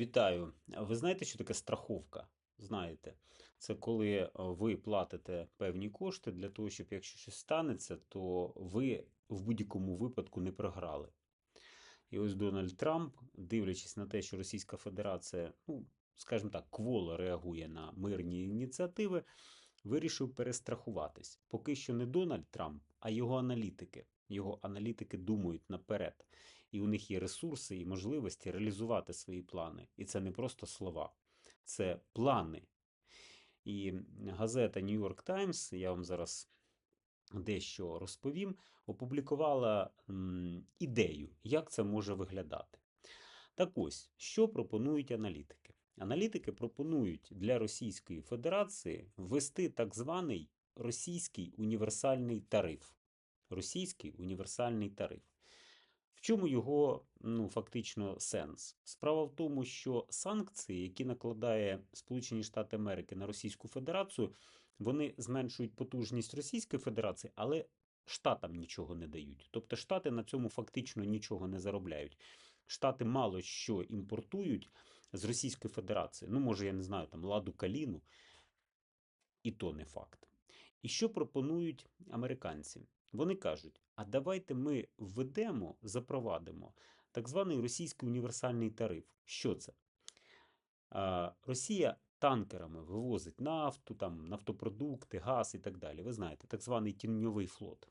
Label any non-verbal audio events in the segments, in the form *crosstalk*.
Вітаю. Ви знаєте, що таке страховка? Знаєте, це коли е, ви платите певні кошти для того, щоб якщо щось станеться, то ви в будь-якому випадку не програли. І ось Дональд Трамп, дивлячись на те, що Російська Федерація, ну, скажімо так, кволо реагує на мирні ініціативи, вирішив перестрахуватись. Поки що не Дональд Трамп, а його аналітики. Його аналітики думають наперед. І у них є ресурси і можливості реалізувати свої плани. І це не просто слова, це плани. І газета New York Times, я вам зараз дещо розповім, опублікувала ідею, як це може виглядати. Так ось, що пропонують аналітики? Аналітики пропонують для Російської Федерації ввести так званий російський універсальний тариф. Російський універсальний тариф. В чому його ну, фактично сенс? Справа в тому, що санкції, які накладає Сполучені Штати Америки на Російську Федерацію, вони зменшують потужність Російської Федерації, але штатам нічого не дають. Тобто штати на цьому фактично нічого не заробляють. Штати мало що імпортують з Російської Федерації. Ну, може, я не знаю, там ладу каліну, і то не факт. І що пропонують американці? Вони кажуть: а давайте ми введемо, запровадимо так званий російський універсальний тариф. Що це? Росія танкерами вивозить нафту, там, нафтопродукти, газ і так далі. Ви знаєте, так званий тіньовий флот.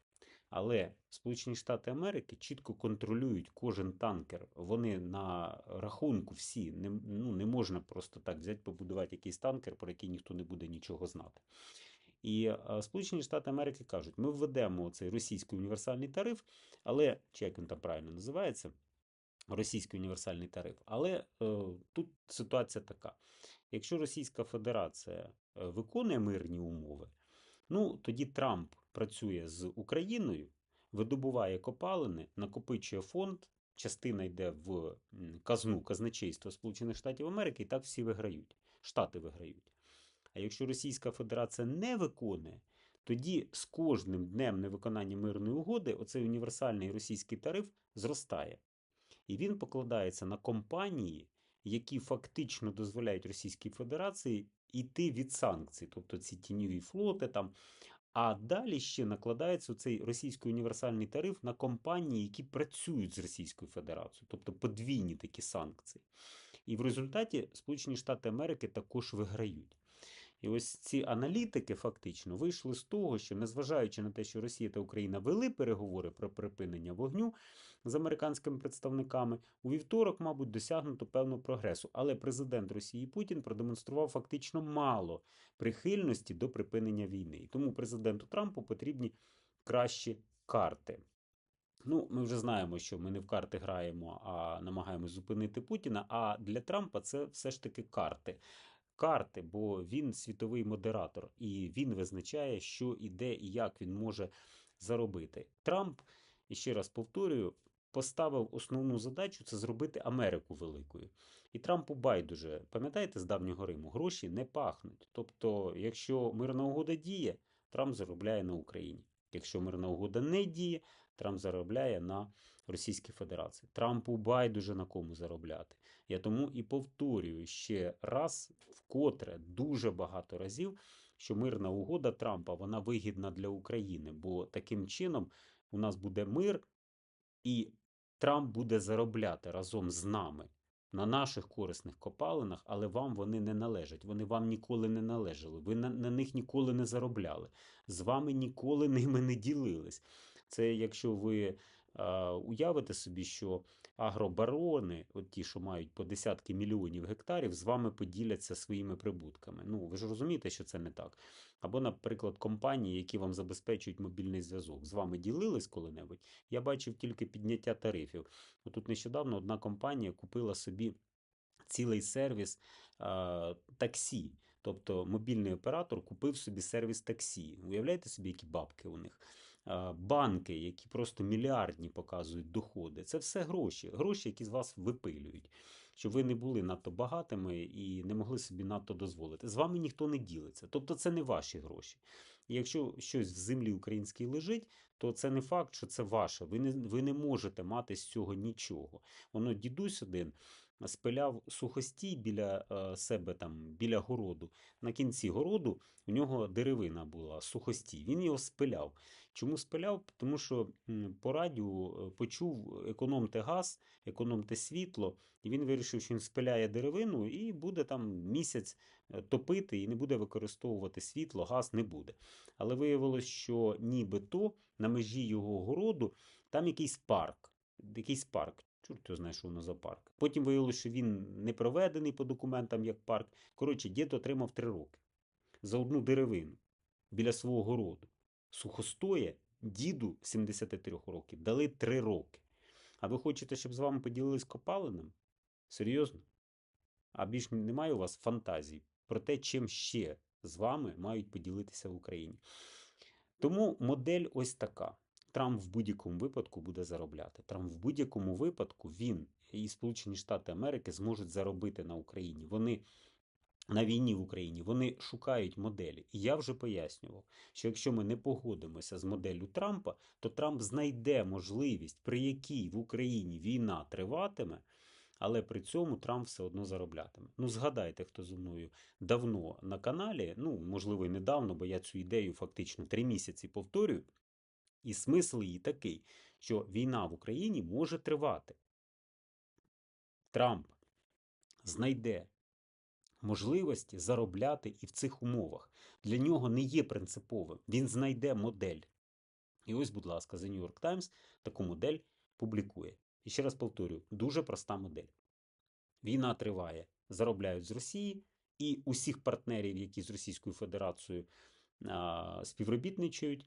Але Сполучені Штати Америки чітко контролюють кожен танкер. Вони на рахунку всі не, ну, не можна просто так взяти, побудувати якийсь танкер, про який ніхто не буде нічого знати. І е, Сполучені Штати Америки кажуть, ми введемо цей російський універсальний тариф, але чи як він там правильно називається? Російський універсальний тариф. Але е, тут ситуація така: якщо Російська Федерація е, виконує мирні умови, ну тоді Трамп працює з Україною, видобуває копалини, накопичує фонд, частина йде в казну казначейства Сполучених Штатів Америки, і так всі виграють. Штати виграють. А якщо Російська Федерація не виконує, тоді з кожним днем невиконання мирної угоди оцей універсальний російський тариф зростає. І він покладається на компанії, які фактично дозволяють Російській Федерації йти від санкцій, тобто ці тіньові флоти там. А далі ще накладається цей російський універсальний тариф на компанії, які працюють з Російською Федерацією, тобто подвійні такі санкції. І в результаті Сполучені Штати Америки також виграють. І ось ці аналітики фактично вийшли з того, що незважаючи на те, що Росія та Україна вели переговори про припинення вогню з американськими представниками, у вівторок, мабуть, досягнуто певного прогресу. Але президент Росії Путін продемонстрував фактично мало прихильності до припинення війни. І тому президенту Трампу потрібні кращі карти. Ну, ми вже знаємо, що ми не в карти граємо, а намагаємось зупинити Путіна. А для Трампа це все ж таки карти карти, бо він світовий модератор, і він визначає, що і де і як він може заробити. Трамп, і ще раз повторюю, поставив основну задачу це зробити Америку великою. І Трампу байдуже, пам'ятаєте, з давнього Риму, гроші не пахнуть. Тобто, якщо мирна угода діє, Трамп заробляє на Україні. Якщо мирна угода не діє, Трамп заробляє на Російській Федерації. Трампу байдуже на кому заробляти. Я тому і повторюю ще раз, вкотре дуже багато разів, що мирна угода Трампа вона вигідна для України, бо таким чином у нас буде мир, і Трамп буде заробляти разом з нами. На наших корисних копалинах, але вам вони не належать. Вони вам ніколи не належали. Ви на, на них ніколи не заробляли. З вами ніколи ними не ділились. Це якщо ви е, уявите собі, що агробарони, от ті, що мають по десятки мільйонів гектарів, з вами поділяться своїми прибутками. Ну, ви ж розумієте, що це не так. Або, наприклад, компанії, які вам забезпечують мобільний зв'язок, з вами ділились коли-небудь. Я бачив тільки підняття тарифів. От нещодавно одна компанія купила собі цілий сервіс е, таксі. Тобто мобільний оператор купив собі сервіс таксі. Уявляєте собі, які бабки у них? Банки, які просто мільярдні показують доходи. Це все гроші, гроші, які з вас випилюють, щоб ви не були надто багатими і не могли собі надто дозволити. З вами ніхто не ділиться. Тобто це не ваші гроші. І якщо щось в землі українській лежить, то це не факт, що це ваше. Ви не, ви не можете мати з цього нічого. Воно дідусь один. Спиляв сухостій біля е, себе, там, біля городу. На кінці городу у нього деревина була, сухостій. Він його спиляв. Чому спиляв? Тому що по радіо е, почув економте газ, економте світло, і він вирішив, що він спиляє деревину і буде там місяць е, топити і не буде використовувати світло, газ не буде. Але виявилось, що нібито на межі його городу там якийсь парк. Якийсь парк. Чорт його знає, що воно за парк. Потім виявилося, що він не проведений по документам як парк. Коротше, дід отримав три роки за одну деревину біля свого городу. Сухостоє діду 73 років дали три роки. А ви хочете, щоб з вами поділились копалинами? Серйозно? А більш немає у вас фантазій про те, чим ще з вами мають поділитися в Україні. Тому модель ось така. Трамп в будь-якому випадку буде заробляти. Трамп в будь-якому випадку він і Сполучені Штати Америки зможуть заробити на Україні. Вони на війні в Україні вони шукають моделі. І я вже пояснював, що якщо ми не погодимося з моделлю Трампа, то Трамп знайде можливість, при якій в Україні війна триватиме. Але при цьому Трамп все одно зароблятиме. Ну, згадайте, хто зі мною давно на каналі, ну, можливо, і недавно, бо я цю ідею фактично три місяці повторюю. І смисл її такий, що війна в Україні може тривати. Трамп знайде можливості заробляти і в цих умовах. Для нього не є принциповим. Він знайде модель. І ось, будь ласка, The New York Times таку модель публікує. І ще раз повторюю, дуже проста модель. Війна триває, заробляють з Росії, і усіх партнерів, які з Російською Федерацією а, співробітничають.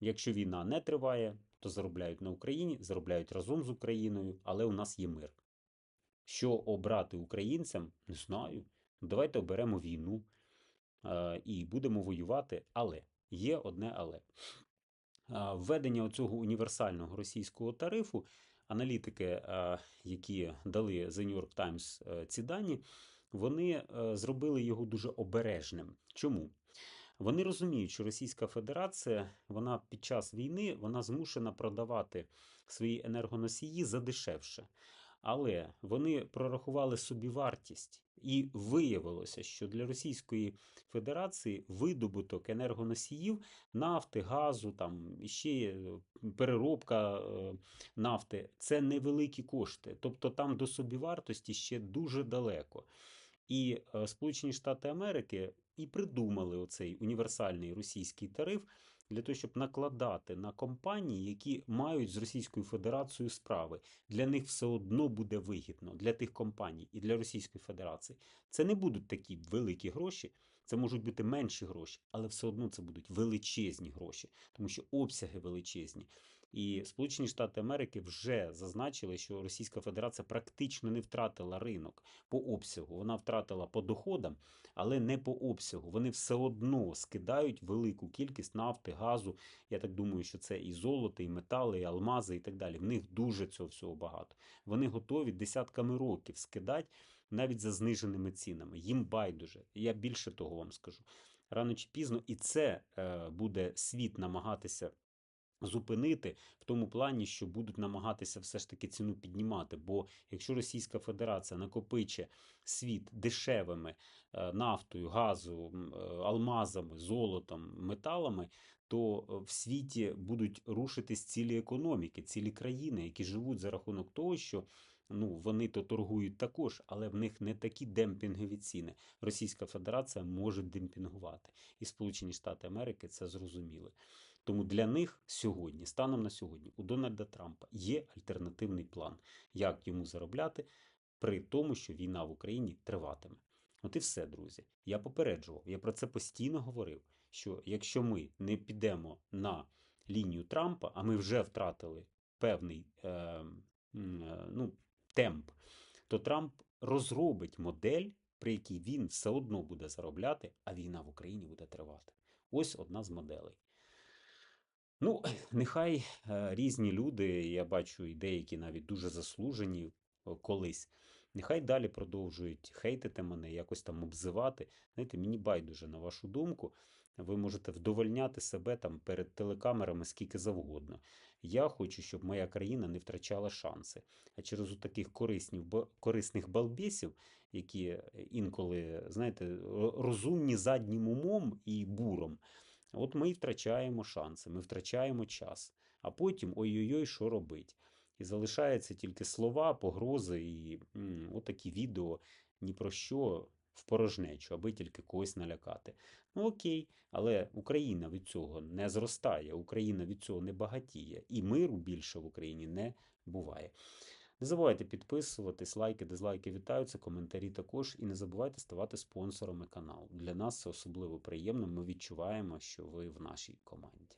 Якщо війна не триває, то заробляють на Україні, заробляють разом з Україною, але у нас є мир. Що обрати українцям, не знаю. Давайте оберемо війну а, і будемо воювати. Але є одне але. А, Введення цього універсального російського тарифу, аналітики, а, які дали The New York Times е, ці дані, вони е, зробили його дуже обережним. Чому? Вони розуміють, що Російська Федерація вона під час війни вона змушена продавати свої енергоносії за дешевше. Але вони прорахували собі вартість, і виявилося, що для Російської Федерації видобуток енергоносіїв, нафти, газу, там ще е, переробка е, нафти це невеликі кошти. Тобто там до собівартості ще дуже далеко. І е, Сполучені Штати Америки і придумали оцей універсальний російський тариф для того, щоб накладати на компанії, які мають з Російською Федерацією справи. Для них все одно буде вигідно для тих компаній і для Російської Федерації. Це не будуть такі великі гроші. Це можуть бути менші гроші, але все одно це будуть величезні гроші, тому що обсяги величезні. І Сполучені Штати Америки вже зазначили, що Російська Федерація практично не втратила ринок по обсягу. Вона втратила по доходам, але не по обсягу. Вони все одно скидають велику кількість нафти, газу. Я так думаю, що це і золото, і метали, і алмази, і так далі. В них дуже цього всього багато. Вони готові десятками років скидати навіть за зниженими цінами. Їм байдуже. Я більше того вам скажу. Рано чи пізно, і це е, буде світ намагатися зупинити в тому плані, що будуть намагатися все ж таки ціну піднімати. Бо якщо Російська Федерація накопиче світ дешевими е, нафтою, газу, е, алмазами, золотом, металами, то е, в світі будуть рушитись цілі економіки, цілі країни, які живуть за рахунок того, що. Ну, вони то торгують також, але в них не такі демпінгові ціни. Російська Федерація може демпінгувати, і Сполучені Штати Америки це зрозуміли. Тому для них сьогодні, станом на сьогодні, у Дональда Трампа є альтернативний план, як йому заробляти при тому, що війна в Україні триватиме. От і все, друзі. Я попереджував, я про це постійно говорив. Що якщо ми не підемо на лінію Трампа, а ми вже втратили певний е, е, ну, темп, то Трамп розробить модель, при якій він все одно буде заробляти, а війна в Україні буде тривати. Ось одна з моделей. Ну, *laughs* нехай е, різні люди, я бачу і деякі навіть дуже заслужені е, колись Нехай далі продовжують хейтити мене, якось там обзивати. Знаєте, мені байдуже на вашу думку. Ви можете вдовольняти себе там перед телекамерами скільки завгодно. Я хочу, щоб моя країна не втрачала шанси. А через таких корисних, корисних балбесів, які інколи, знаєте, розумні заднім умом і буром, от ми і втрачаємо шанси, ми втрачаємо час. А потім ой-ой-ой, що робить? І залишаються тільки слова, погрози і отакі відео ні про що в порожнечу, аби тільки когось налякати. Ну окей, але Україна від цього не зростає, Україна від цього не багатіє, і миру більше в Україні не буває. Не забувайте підписуватись, лайки, дизлайки вітаються, коментарі також. І не забувайте ставати спонсорами каналу. Для нас це особливо приємно. Ми відчуваємо, що ви в нашій команді.